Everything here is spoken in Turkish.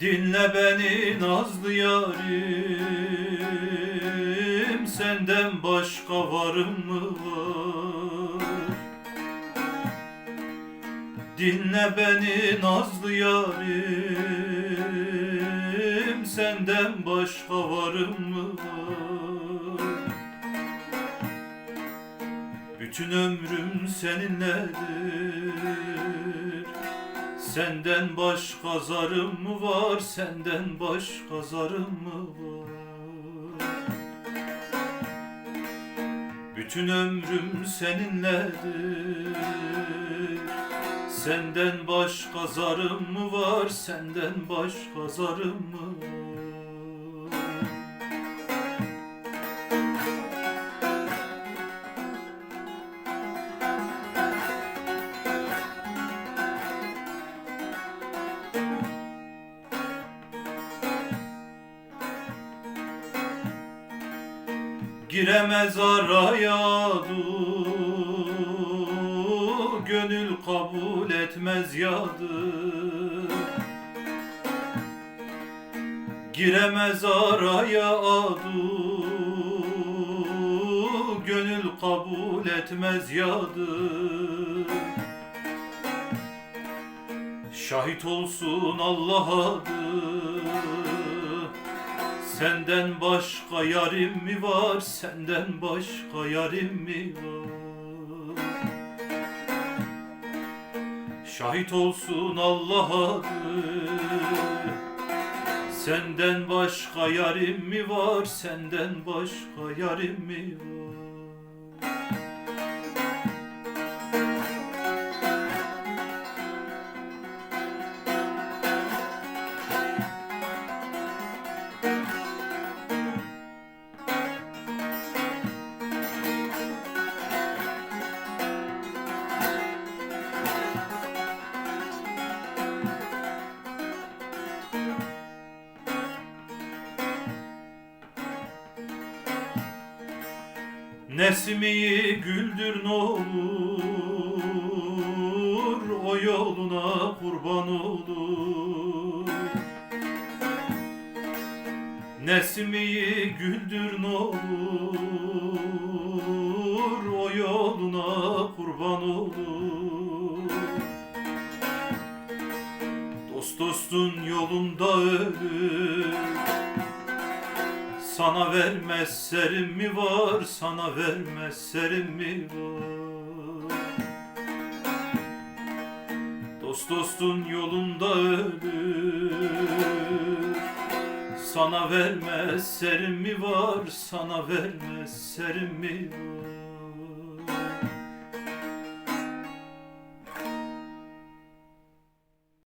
Dinle beni nazlı yarim Senden başka varım mı var? Dinle beni nazlı yarim Senden başka varım mı var? Bütün ömrüm seninledir Senden başka zarım mı var? Senden başka zarım mı var? Bütün ömrüm seninledir. Senden başka zarım mı var? Senden başka zarım mı var Giremez araya dur. Gönül kabul etmez yadı. Giremez araya dur. Gönül kabul etmez yadı. Şahit olsun Allah'adır Senden başka yarim mi var? Senden başka yarim mi var? Şahit olsun Allah'adır Senden başka yarim mi var? Senden başka yarim mi var? Nesmi'yi güldür ne olur O yoluna kurban olur. Nesmi'yi güldür ne olur O yoluna kurban olur. Dost dostun yolunda ölür sana vermez serim mi var, sana vermez serim mi var? Dost dostun yolunda ölür Sana vermez serim mi var, sana vermez serim mi var?